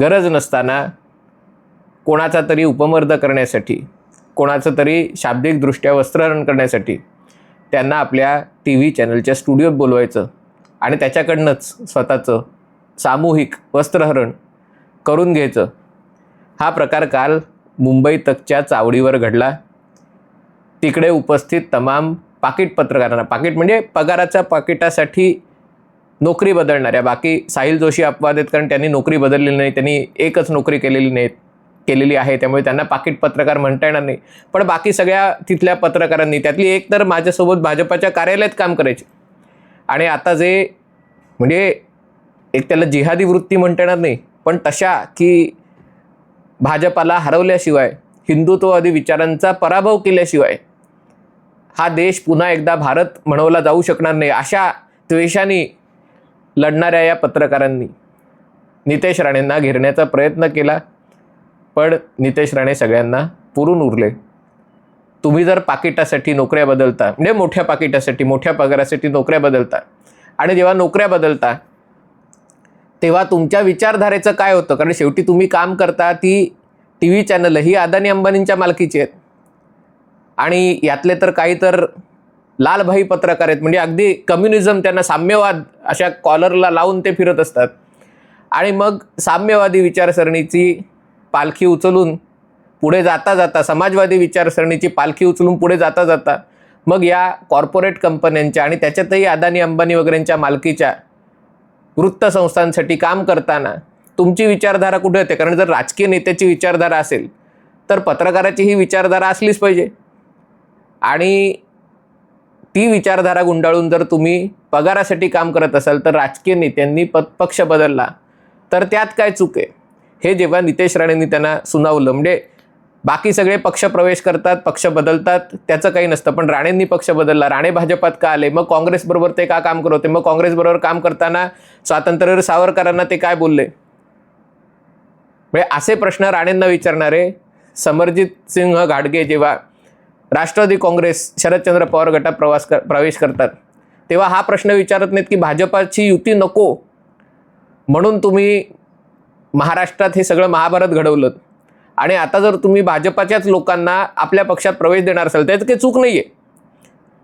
गरज नसताना कोणाचा तरी उपमर्द करण्यासाठी कोणाचं तरी शाब्दिकदृष्ट्या वस्त्रहरण करण्यासाठी त्यांना आपल्या टी व्ही चॅनलच्या स्टुडिओत बोलवायचं आणि त्याच्याकडनंच स्वतःचं सामूहिक वस्त्रहरण करून घ्यायचं. हा प्रकार काल मुंबई तकच्या चावडीवर घडला. तिकडे उपस्थित तमाम पाकिट पत्रकारांना पाकिट म्हणजे पगाराच्या पाकिटासाठी नोकरी बदलणाऱ्या बाकी साहिल जोशी अपवाद आहेत कारण त्यांनी नोकरी बदललेली नाही त्यांनी एकच नोकरी केलेली नाही केलेली आहे त्यामुळे त्यांना पाकिट पत्रकार म्हणता येणार नाही. पण बाकी सगळ्या तिथल्या पत्रकारांनी त्यातली एक तर माझ्यासोबत भाजपाच्या कार्यालयात काम करायचे. आणि आता जे म्हणजे एक त्याला जिहादी वृत्ती म्हणता येणार नाही पण तशा की भाजपाला हरवल्याशिवाय हिंदुत्ववादी विचारांचा पराभव केल्याशिवाय हा देश पुन्हा एकदा भारत म्हणवला जाऊ शकणार नाही अशा द्वेषाने लढणाऱ्या या पत्रकारांनी नितेश राणेंना घेरण्याचा प्रयत्न केला पण नितेश राणे सगळ्यांना पुरून उरले. तुम्ही जर पाकिटासाठी नोकऱ्या बदलता म्हणजे मोठ्या पाकिटासाठी मोठ्या पगारासाठी नोकऱ्या बदलता आणि जेव्हा नोकऱ्या बदलता तेव्हा तुमच्या विचारधारेचं काय होतं? कारण शेवटी तुम्ही काम करता ती टी व्ही चॅनल ही अदानी अंबानींच्या मालकीची आहेत. आणि यातले तर काही तर लालभाई पत्रकार आहेत. म्हणजे अगदी कम्युनिझम त्यांना साम्यवाद अशा कॉलरला लावून ते फिरत असतात. आणि मग साम्यवादी विचारसरणीची पालखी उचलून पुढे जाता जाता समाजवादी विचारसरणीची पालखी उचलून पुढे जाता जाता मग या कॉर्पोरेट कंपन्यांच्या आणि त्याच्यातही अदानी अंबानी वगैरेंच्या मालकीच्या वृत्तसंस्थांसाठी काम करताना तुमची विचारधारा कुठे होते? कारण जर राजकीय नेत्याची विचारधारा असेल तर पत्रकाराची ही विचारधारा असलीच पाहिजे. आणि ती विचारधारा गुंडाळून जर तुम्ही पगारासाठी काम करत असाल तर राजकीय नेत्यांनी प पक्ष बदलला तर त्यात काय चूक आहे? हे जेव्हा नितेश राणेंनी त्यांना सुनावलं म्हणजे बाकी सगळे पक्ष प्रवेश करतात पक्ष बदलतात त्याचं काही नसतं पण राणेंनी पक्ष बदलला. राणे भाजपात का आले? मग काँग्रेसबरोबर ते का काम करत होते? मग काँग्रेसबरोबर काम करताना स्वातंत्र्यवीर सावरकरांना ते काय बोलले? म्हणजे असे प्रश्न राणेंना विचारणारे समरजित सिंह घाडगे जेव्हा राष्ट्रवादी काँग्रेस शरदचंद्र पवार गटात प्रवास कर प्रवेश करतात. तेव्हा हा प्रश्न विचारत नाहीत की भाजपाची युती नको म्हणून तुम्ही महाराष्ट्रात हे सगळं महाभारत घडवलं. आणि आता जर तुम्ही भाजपाच्याच लोकांना आपल्या पक्षात प्रवेश देणार असाल तर काही चूक नाही आहे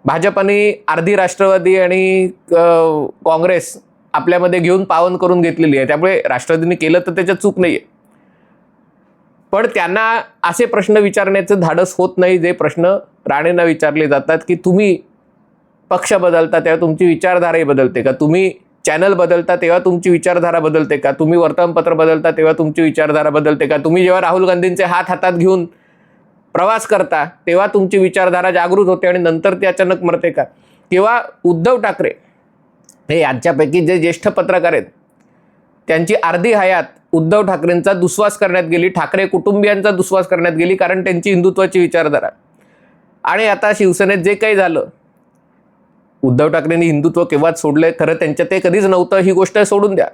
भाजपाने अर्धी राष्ट्रवादी आणि काँग्रेस आपल्यामध्ये घेऊन पावन करून घेतलेली आहे. त्यामुळे राष्ट्रवादीने केलं तर त्याच्यात चूक नाही आहे पण त्यांना असे प्रश्न विचारण्याचं धाडस होत नाही जे प्रश्न राणेंना विचारले जातात की तुम्ही पक्ष बदलता तेव्हा तुमची विचारधाराही बदलते का? तुम्ही चॅनल बदलता तेव्हा तुमची विचारधारा बदलते का? तुम्ही वर्तमानपत्र बदलता तेव्हा तुमची विचारधारा बदलते का? तुम्ही जेव्हा राहुल गांधींचे हात हातात घेऊन प्रवास करता तेव्हा तुमची विचारधारा जागृत होते आणि नंतर ती अचानक मरते का? किंवा उद्धव ठाकरे हे यांच्यापैकी जे ज्येष्ठ पत्रकार आहेत त्यांची अर्धी हयात उद्धव ठाकरेंचा दुस्वास करण्यात गेली ठाकरे कुटुंबियांचा दुस्वास करण्यात गेली कारण त्यांची हिंदुत्वाची विचारधारा. आणि आता शिवसेनेत जे काही झालं उद्धव ठाकरेंनी हिंदुत्व केव्हाच सोडलं खरं त्यांच्या ते कधीच नव्हतं ही गोष्ट सोडून द्या.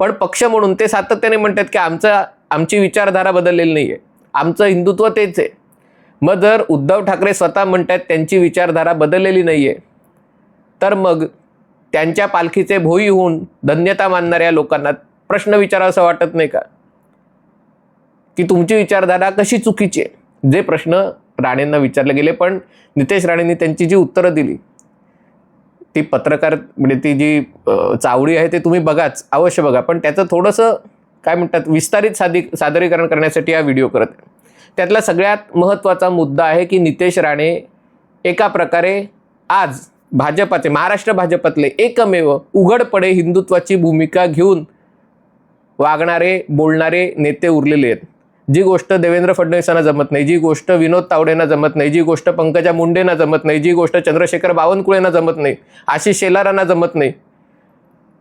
पण पक्ष म्हणून ते सातत्याने म्हणतात की आमचा आमची विचारधारा बदललेली नाही आहे आमचं हिंदुत्व तेच आहे. मग जर उद्धव ठाकरे स्वतः म्हणतात त्यांची विचारधारा बदललेली नाही आहे तर मग त्यांच्या पालखीचे भोई होऊन धन्यता मानणाऱ्या लोकांना प्रश्न विचारावा वाटत नाही का? की तुमची विचारधारा कशी चुकीची आहे? जे प्रश्न राणेंना विचारले गेले पण नितेश राणेंनी त्यांची जी उत्तरं दिली ती पत्रकार म्हणजे ती जी चावडी आहे ते तुम्ही बघाच अवश्य बघा. पण त्याचं थोडंसं काय म्हणतात विस्तारित साधी सादरीकरण करण्यासाठी हा व्हिडिओ करत आहे. त्यातला सगळ्यात महत्त्वाचा मुद्दा आहे की नितेश राणे एका प्रकारे आज भाजपाचे महाराष्ट्र भाजपातले एकमेव उघडपणे हिंदुत्वाची भूमिका घेऊन वागणारे बोलणारे नेते उरलेले आहेत. जी गोष्ट देवेंद्र फडणवीसांना जमत नाही जी गोष्ट विनोद तावडेंना जमत नाही जी गोष्ट पंकजा मुंडेंना जमत नाही जी गोष्ट चंद्रशेखर बावनकुळेंना जमत नाही आशिष शेलारांना जमत नाही.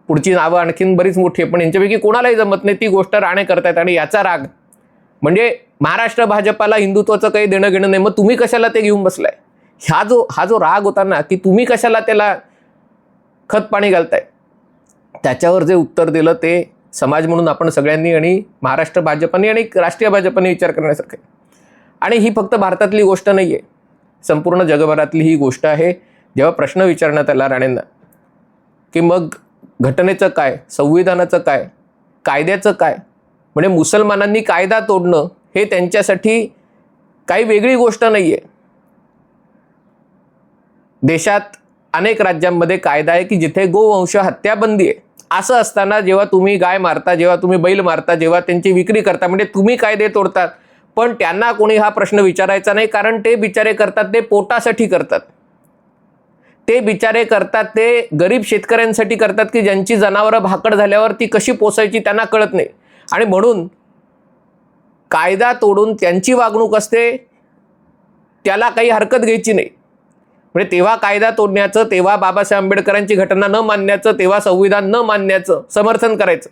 पुढची नावं आणखीन बरीच मोठी आहे पण यांच्यापैकी कोणालाही जमत नाही ती गोष्ट राणे करतायत आणि याचा राग. म्हणजे महाराष्ट्र भाजपाला हिंदुत्वाचं काही देणं घेणं नाही मग तुम्ही कशाला ते घेऊन बसलाय? ह्या जो हा जो राग होता ना की तुम्ही कशाला त्याला खत पाणी घालताय? त्याच्यावर जे उत्तर दिलं ते समाज म्हणून आपण सगळ्यांनी आणि महाराष्ट्र भाजपाने आणि राष्ट्रीय भाजपाने विचार करण्यासारखे आणि ही फक्त भारतातली गोष्ट नाही आहे संपूर्ण जगभरातली ही गोष्ट आहे. जेव्हा प्रश्न विचारण्यात आला राणेंना की मग घटनेचं काय संविधानाचं काय कायद्याचं काय म्हणजे मुसलमानांनी कायदा तोडणं हे त्यांच्यासाठी काही वेगळी गोष्ट नाही आहे देशात अनेक राज्यांमध्ये कायदा आहे की जिथे गोवंश हत्याबंदी आहे. असं असताना जेव्हा तुम्ही गाय मारता जेव्हा तुम्ही बैल मारता जेव्हा त्यांची विक्री करता म्हणजे तुम्ही कायदे तोडतात. पण त्यांना कोणी हा प्रश्न विचारायचा नाही कारण ते बिचारे करतात ते पोटासाठी करतात. ते बिचारे करतात ते गरीब शेतकऱ्यांसाठी करतात की ज्यांची जनावरं भाकड झाल्यावर ती कशी पोसायची त्यांना कळत नाही. आणि म्हणून कायदा तोडून त्यांची वागणूक असते त्याला काही हरकत घ्यायची नाही. म्हणजे तेव्हा कायदा तोडण्याचं तेव्हा बाबासाहेब आंबेडकरांची घटना न मानण्याचं तेव्हा संविधान न मानण्याचं समर्थन करायचं.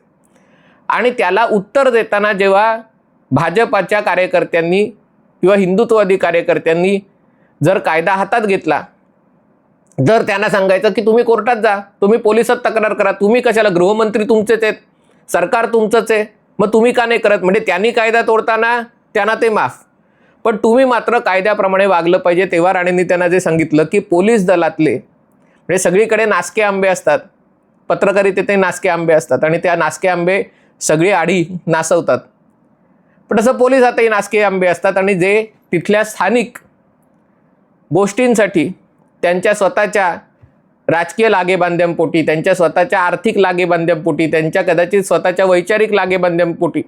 आणि त्याला उत्तर देताना जेव्हा भाजपाच्या कार्यकर्त्यांनी किंवा हिंदुत्ववादी कार्यकर्त्यांनी जर कायदा हातात घेतला जर त्यांना सांगायचं की तुम्ही कोर्टात जा तुम्ही पोलिसात तक्रार करा तुम्ही कशाला गृहमंत्री तुमचेच आहेत सरकार तुमचंच आहे मग तुम्ही का नाही करत? म्हणजे त्यांनी कायदा तोडताना त्यांना ते माफ. पण तुम्ही मात्र कायद्याप्रमाणे वागलं पाहिजे. तेव्हा राणेंनी त्यांना जे सांगितलं की पोलीस दलातले म्हणजे सगळीकडे नासके आंबे असतात. पत्रकारितेतही नासके आंबे असतात आणि त्या नासके आंबे सगळी आडी नासवतात. पण तसं पोलिसातही नासके आंबे असतात आणि जे तिथल्या स्थानिक गोष्टींसाठी त्यांच्या स्वतःच्या राजकीय लागेबांध्यांपोटी त्यांच्या स्वतःच्या आर्थिक लागेबांध्यांपोटी त्यांच्या कदाचित स्वतःच्या वैचारिक लागेबांध्यांपोटी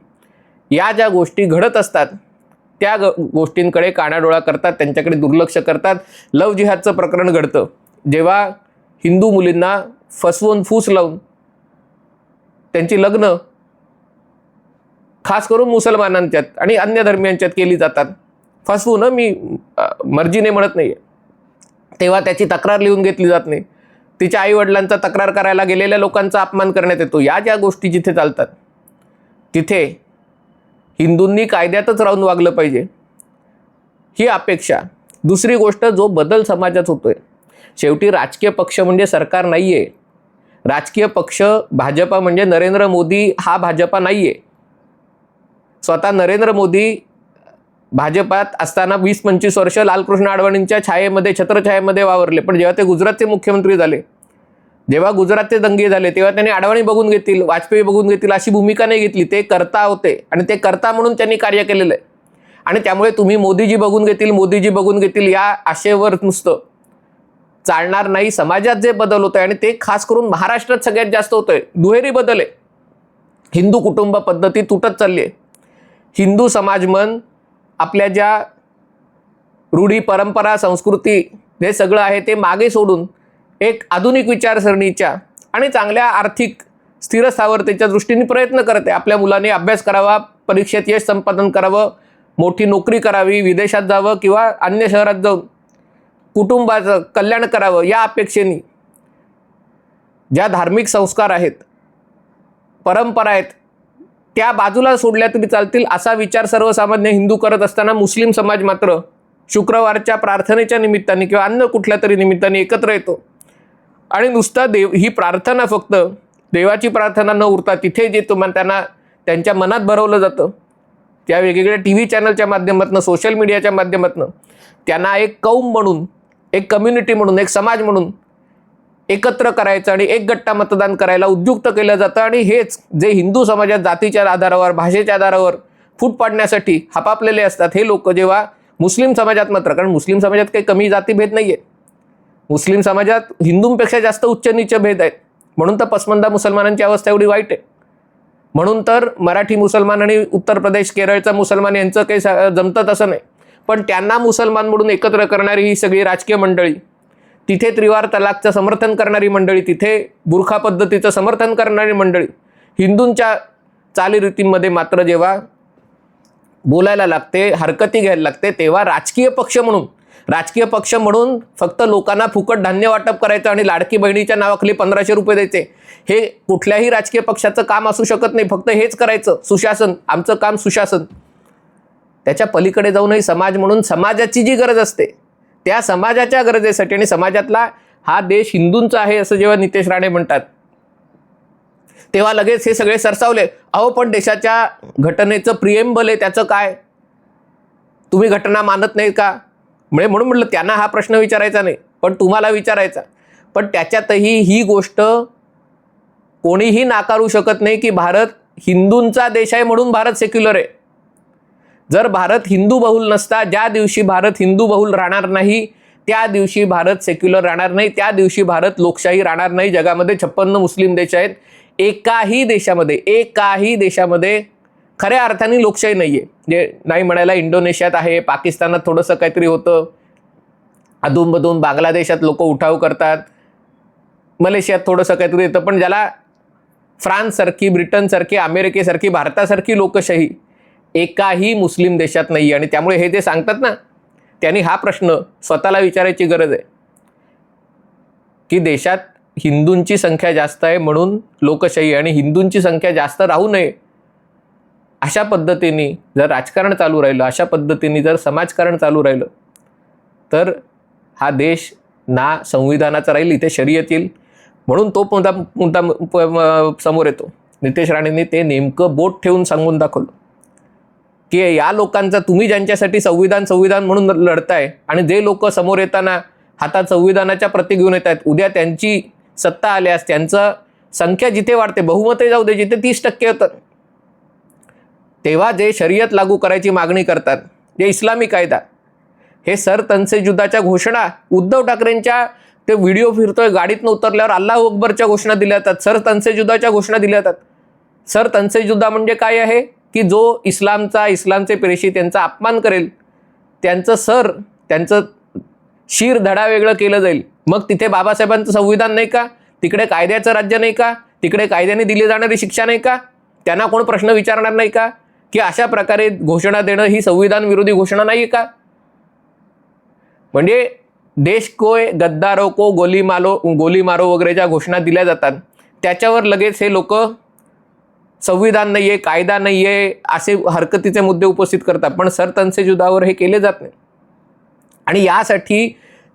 या ज्या गोष्टी घडत असतात त्या ग गोष्टींकडे कानाडोळा करतात त्यांच्याकडे दुर्लक्ष करतात. लव जिहादचं प्रकरण घडतं. जेव्हा हिंदू मुलींना फसवून फूस लावून त्यांची लग्न खास करून मुसलमानांच्यात आणि अन्य धर्मियांच्यात केली जातात. फसवून मी मर्जीने म्हणत नाही तेव्हा त्याची तक्रार लिहून घेतली जात नाही. तिच्या आईवडिलांचा तक्रार करायला गेलेल्या लोकांचा अपमान करण्यात येतो. या ज्या गोष्टी जिथे चालतात तिथे हिंदूंनी कायद्यातच राहून वागलं पाहिजे. ही अपेक्षा. दुसरी गोष्ट जो बदल समाजात होतोय. शेवटी राजकीय पक्ष म्हणजे सरकार नाही आहे राजकीय पक्ष भाजपा म्हणजे नरेंद्र मोदी हा भाजपा नाही आहे स्वतः नरेंद्र मोदी भाजपात असताना वीस पंचवीस वर्ष लालकृष्ण अडवाणींच्या छायेमध्ये छत्रछायेमध्ये वावरले. पण जेव्हा ते गुजरातचे मुख्यमंत्री झाले जेव्हा गुजरातचे दंगे झाले तेव्हा त्यांनी अडवाणी बघून घेतील वाजपेयी बघून घेतील अशी भूमिका नाही घेतली. ते करता होते आणि ते करता म्हणून त्यांनी कार्य केलेलं आहे. आणि त्यामुळे तुम्ही मोदीजी बघून घेतील मोदीजी बघून घेतील या आशेवर नुसतं चालणार नाही. समाजात जे बदल होत आहे आणि ते खास करून महाराष्ट्रात सगळ्यात जास्त होत आहे दुहेरी बदल आहे. हिंदू कुटुंब पद्धती तुटत चालली आहे. हिंदू समाज मन आपल्या ज्या रूढी परंपरा संस्कृती हे सगळं आहे ते मागे सोडून एक आधुनिक विचारसरणीच्या आणि चांगल्या आर्थिक स्थिरस्थावरतेच्या दृष्टीने प्रयत्न करत. आहे आपल्या मुलांनी अभ्यास करावा परीक्षेत यश संपादन करावं मोठी नोकरी करावी विदेशात जावं किंवा अन्य शहरात जाऊन कुटुंबाचं कल्याण करावं या अपेक्षेने ज्या धार्मिक संस्कार आहेत परंपरा आहेत त्या बाजूला सोडल्या तरी चालतील असा विचार सर्वसामान्य हिंदू करत असताना मुस्लिम समाज मात्र शुक्रवारच्या प्रार्थनेच्या निमित्ताने किंवा अन्य कुठल्या तरी निमित्ताने एकत्र येतो. आणि नुसता देव ही प्रार्थना फक्त देवाची प्रार्थना न उरता तिथे जे तुम्हाला त्यांना त्यांच्या मनात भरवलं जातं त्या वेगवेगळ्या टी व्ही चॅनलच्या माध्यमातून सोशल मीडियाच्या माध्यमातून त्यांना एक कौम म्हणून एक कम्युनिटी म्हणून एक समाज म्हणून एकत्र करायचं आणि एक गट्टा मतदान करायला उद्युक्त केलं जातं. आणि हेच जे हिंदू समाजात जातीच्या आधारावर भाषेच्या आधारावर फूट पाडण्यासाठी हपापलेले असतात हे लोक जेव्हा मुस्लिम समाजात मात्र कारण मुस्लिम समाजात काही कमी जातीभेद नाही आहे मुस्लिम समाजात हिंदूंपेक्षा जास्त उच्च नीच भेद आहेत. म्हणून तर पसमंदा मुसलमानांची अवस्था एवढी वाईट आहे. म्हणून तर मराठी मुसलमान आणि उत्तर प्रदेश केरळचा मुसलमान यांचं काही जमतं तसं नाही. पण त्यांना मुसलमान म्हणून एकत्र करणारी ही सगळी राजकीय मंडळी तिथे त्रिवार तलाकचं समर्थन करणारी मंडळी तिथे बुरखा पद्धतीचं समर्थन करणारी मंडळी हिंदूंच्या चालीरीतींमध्ये मात्र जेव्हा बोलायला लागते हरकती घ्यायला लागते तेव्हा राजकीय पक्ष म्हणून राजकीय पक्ष म्हणून फक्त लोकांना फुकट धान्य वाटप करायचं आणि लाडकी बहिणीच्या नावाखाली पंधराशे रुपये द्यायचे. हे कुठल्याही राजकीय पक्षाचं काम असू शकत नाही. फक्त हेच करायचं. सुशासन. आमचं काम सुशासन. त्याच्या पलीकडे जाऊनही समाज म्हणून समाजाची जी गरज असते त्या समाजाच्या गरजेसाठी आणि समाजातला हा देश हिंदूंचा आहे असं जेव्हा नितेश राणे म्हणतात तेव्हा लगेच हे सगळे सरसावले. अहो पण देशाच्या घटनेचं प्रिएम्बल आहे त्याचं काय? तुम्ही घटना मानत नाही का? म्हणजे म्हणून म्हटलं त्यांना हा प्रश्न विचारायचा नाही पण तुम्हाला विचारायचा. पण त्याच्यातही ही गोष्ट कोणीही नाकारू शकत नाही की भारत हिंदूंचा देश आहे म्हणून भारत सेक्युलर आहे. जर भारत हिंदू बहुल नसता ज्या दिवशी भारत हिंदू बहुल राहणार नाही त्या दिवशी भारत सेक्युलर राहणार नाही त्या दिवशी भारत लोकशाही राहणार नाही. जगामध्ये छप्पन्न मुस्लिम देश आहेत. एकाही देशामध्ये एकाही देशामध्ये खऱ्या अर्थाने लोकशाही नाही आहे जे नाही म्हणायला इंडोनेशियात आहे पाकिस्तानात थोडंसं काहीतरी होतं. अधूनमधून बांगलादेशात लोक उठाव करतात. मलेशियात थोडंसं काहीतरी येतं. पण ज्याला फ्रान्ससारखी ब्रिटनसारखी अमेरिकेसारखी भारतासारखी लोकशाही एकाही मुस्लिम देशात नाही आणि त्यामुळे हे जे सांगतात ना त्यांनी हा प्रश्न स्वतःला विचारायची गरज आहे. की देशात हिंदूंची संख्या जास्त आहे म्हणून लोकशाही आणि हिंदूंची संख्या जास्त राहू नये अशा पद्धतीने जर राजकारण चालू राहिलं अशा पद्धतीने जर समाजकारण चालू राहिलं तर हा देश ना संविधानाचा राहील इथे शर्यत येईल. म्हणून तो मुद्दा मुद्दा प- समोर येतो. नितेश राणेंनी ते नेमकं बोट ठेवून सांगून दाखवलं की या लोकांचा तुम्ही ज्यांच्यासाठी संविधान संविधान म्हणून लढताय आणि जे लोक समोर येताना हातात संविधानाच्या प्रती घेऊन येत आहेत उद्या त्यांची सत्ता आल्यास त्यांचं संख्या जिथे वाढते बहुमते जाऊ दे जिथे तीस टक्के होतं तेव्हा जे शर्यत लागू करायची मागणी करतात जे इस्लामी कायदा हे सर तनसे युद्धाच्या घोषणा उद्धव ठाकरेंच्या ते व्हिडिओ फिरतोय गाडीतनं उतरल्यावर अल्लाह अकबरच्या घोषणा दिल्या जातात सर तनसे युद्धाच्या घोषणा दिल्या जातात. सर तनसे युद्धा म्हणजे काय आहे? की जो इस्लामचा इस्लामचे पेरेशी त्यांचा अपमान करेल त्यांचं सर त्यांचं शीर धडा वेगळं केलं जाईल. मग तिथे बाबासाहेबांचं संविधान नाही का? तिकडे कायद्याचं राज्य नाही का? तिकडे कायद्याने दिली जाणारी शिक्षा नाही का? त्यांना कोण प्रश्न विचारणार नाही का? की अशा प्रकारे घोषणा देणं ही संविधान विरोधी घोषणा नाही का? म्हणजे देश कोय गद्दारो को गोली मालो गोली मारो वगैरे ज्या घोषणा दिल्या जातात त्याच्यावर लगेच हे लोक संविधान नाही आहे कायदा नाही आहे असे हरकतीचे मुद्दे उपस्थित करतात. पण सरतनसे जुदावर हे केले जात नाही. आणि यासाठी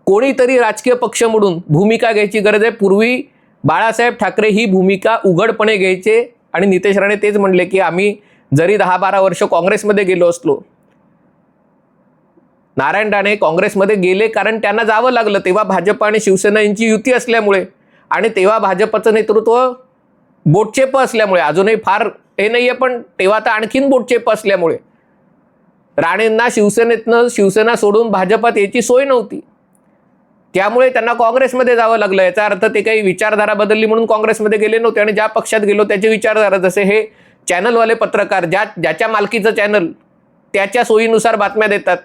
कोणीतरी राजकीय पक्ष म्हणून भूमिका घ्यायची गरज आहे. पूर्वी बाळासाहेब ठाकरे ही भूमिका उघडपणे घ्यायचे आणि नितेश राणे तेच म्हणले की आम्ही जरी दहा बारा वर्ष काँग्रेसमध्ये गेलो असलो नारायण राणे काँग्रेसमध्ये गेले कारण त्यांना जावं लागलं. तेव्हा भाजप आणि शिवसेना यांची युती असल्यामुळे आणि तेव्हा भाजपचं नेतृत्व बोटचेप असल्यामुळे अजूनही फार हे नाही आहे पण तेव्हा तर आणखीन बोटचेप असल्यामुळे. राणेंना शिवसेनेतनं शिवसेना सोडून भाजपात याची सोय नव्हती. त्यामुळे त्यांना काँग्रेसमध्ये जावं लागलं. याचा अर्थ ते काही विचारधारा बदलली म्हणून काँग्रेसमध्ये गेले नव्हते आणि ज्या पक्षात गेलो त्याची विचारधारा जसे हे चॅनलवाले पत्रकार ज्या ज्याच्या मालकीचं चॅनल त्याच्या सोयीनुसार बातम्या देतात.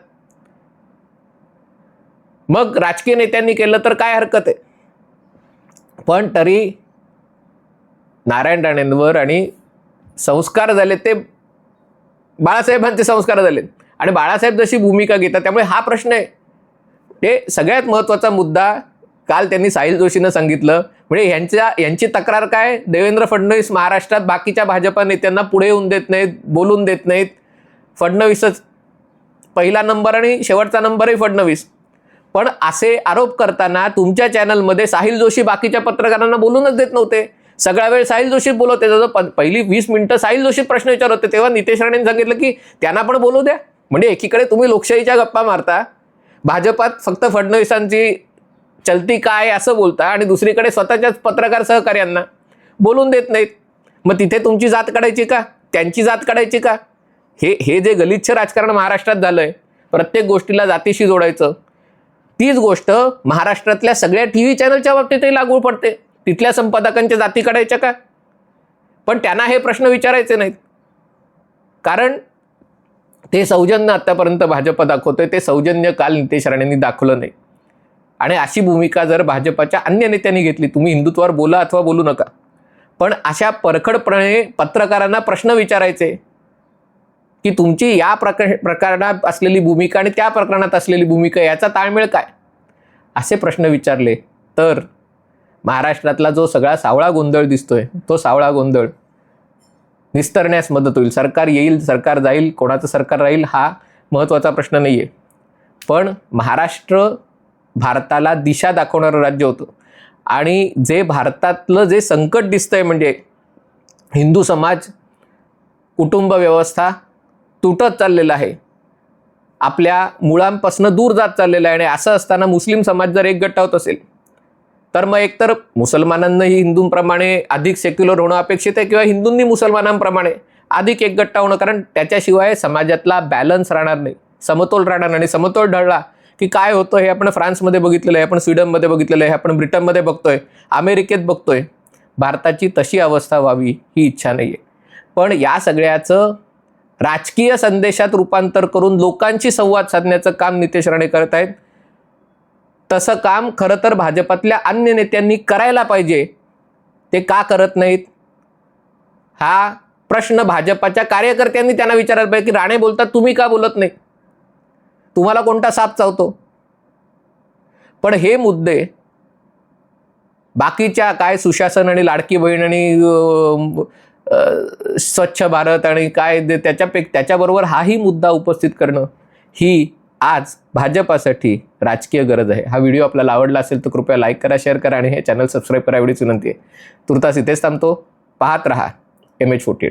मग राजकीय नेत्यांनी केलं तर काय हरकत आहे? पण तरी नारायण राणेंवर आणि संस्कार झाले ते बाळासाहेबांचे संस्कार झाले आणि बाळासाहेब जशी भूमिका घेतात त्यामुळे हा प्रश्न आहे. ते सगळ्यात महत्त्वाचा मुद्दा काल त्यांनी साहिल जोशीनं सांगितलं म्हणजे यांच्या यांची तक्रार काय? देवेंद्र फडणवीस महाराष्ट्रात बाकीच्या भाजपा नेत्यांना पुढे येऊन देत नाहीत बोलून देत नाहीत. फडणवीसच पहिला नंबर आणि शेवटचा नंबरही फडणवीस. पण असे आरोप करताना तुमच्या चॅनलमध्ये साहिल जोशी बाकीच्या पत्रकारांना बोलूनच देत नव्हते. सगळा वेळ साहिल जोशीत बोलवते. त्याचं प- पहिली वीस मिनिटं साहिल जोशीत प्रश्न विचारत होते तेव्हा नितेश राणेंनी सांगितलं की त्यांना पण बोलू द्या. म्हणजे एकीकडे तुम्ही लोकशाहीच्या गप्पा मारता. भाजपात फक्त फडणवीसांची चलती काय असं बोलता आणि दुसरीकडे स्वतःच्याच पत्रकार सहकार्यांना बोलून देत नाहीत. मग तिथे तुमची जात काढायची का? त्यांची जात काढायची का? हे हे जे गलिच्छ राजकारण महाराष्ट्रात झालंय प्रत्येक गोष्टीला जातीशी जोडायचं. तीच गोष्ट महाराष्ट्रातल्या सगळ्या टी व्ही चॅनलच्या बाबतीतही लागू पडते. तिथल्या संपादकांच्या जाती काढायच्या का? पण त्यांना हे प्रश्न विचारायचे नाहीत. कारण ते सौजन्य आत्तापर्यंत भाजप दाखवतोय ते सौजन्य काल नितेश राणेंनी दाखवलं नाही. आणि अशी भूमिका जर भाजपाच्या अन्य नेत्यांनी घेतली तुम्ही हिंदुत्वावर बोला अथवा बोलू नका. पण अशा परखडपणे पत्रकारांना प्रश्न विचारायचे की तुमची या प्रक प्रकरणात असलेली भूमिका आणि त्या प्रकरणात असलेली भूमिका याचा ताळमेळ काय? असे प्रश्न विचारले तर महाराष्ट्रातला जो सगळा सावळा गोंधळ दिसतोय तो सावळा गोंधळ निस्तरण्यास मदत होईल. सरकार येईल सरकार जाईल कोणाचं सरकार राहील हा महत्त्वाचा प्रश्न नाही आहे पण महाराष्ट्र भारताला दिशा दाखवणारं राज्य होतं. आणि जे भारतातलं जे संकट दिसतंय म्हणजे हिंदू समाज कुटुंब व्यवस्था तुटत चाललेला आहे. आपल्या मुळांपासून दूर जात चाललेलं आहे आणि असं असताना मुस्लिम समाज जर एक गटावत होत असेल तर मग एकतर मुसलमानांनाही हिंदूंप्रमाणे अधिक सेक्युलर होणं अपेक्षित आहे किंवा हिंदूंनी मुसलमानांप्रमाणे अधिक एकगट्टा होणं कारण त्याच्याशिवाय समाजातला बॅलन्स राहणार नाही. समतोल राहणार नाही आणि समतोल ढळला की काय होतं हे आपण फ्रान्समध्ये बघितलेलं आहे आपण स्वीडनमध्ये बघितलेलं आहे आपण ब्रिटनमध्ये बघतोय अमेरिकेत बघतोय. भारताची तशी अवस्था व्हावी ही इच्छा नाही आहे पण या सगळ्याचं राजकीय संदेशात रूपांतर करून लोकांशी संवाद साधण्याचं काम नितेश राणे करत आहेत. तसं काम खरं तर भाजपातल्या अन्य नेत्यांनी करायला पाहिजे. ते का करत नाहीत? हा प्रश्न भाजपाच्या कार्यकर्त्यांनी त्यांना विचारायला पाहिजे की राणे बोलतात तुम्ही का बोलत नाही? तुम्हाला कोणता साप चावतो? पण हे मुद्दे बाकीच्या काय सुशासन आणि लाडकी बहीण आणि स्वच्छ भारत आणि काय ते त्याच्यापेक्षा त्याच्याबरोबर हाही मुद्दा उपस्थित करणं ही आज भाजपासाठी राजकीय गरज आहे. हा व्हिडिओ आपल्याला आवडला असेल तर कृपया लाईक करा शेअर करा आणि हे चॅनल सबस्क्राईब करा एवढीच विनंती आहे. तुर्तास इथेच थांबतो. पाहत रहा. M H forty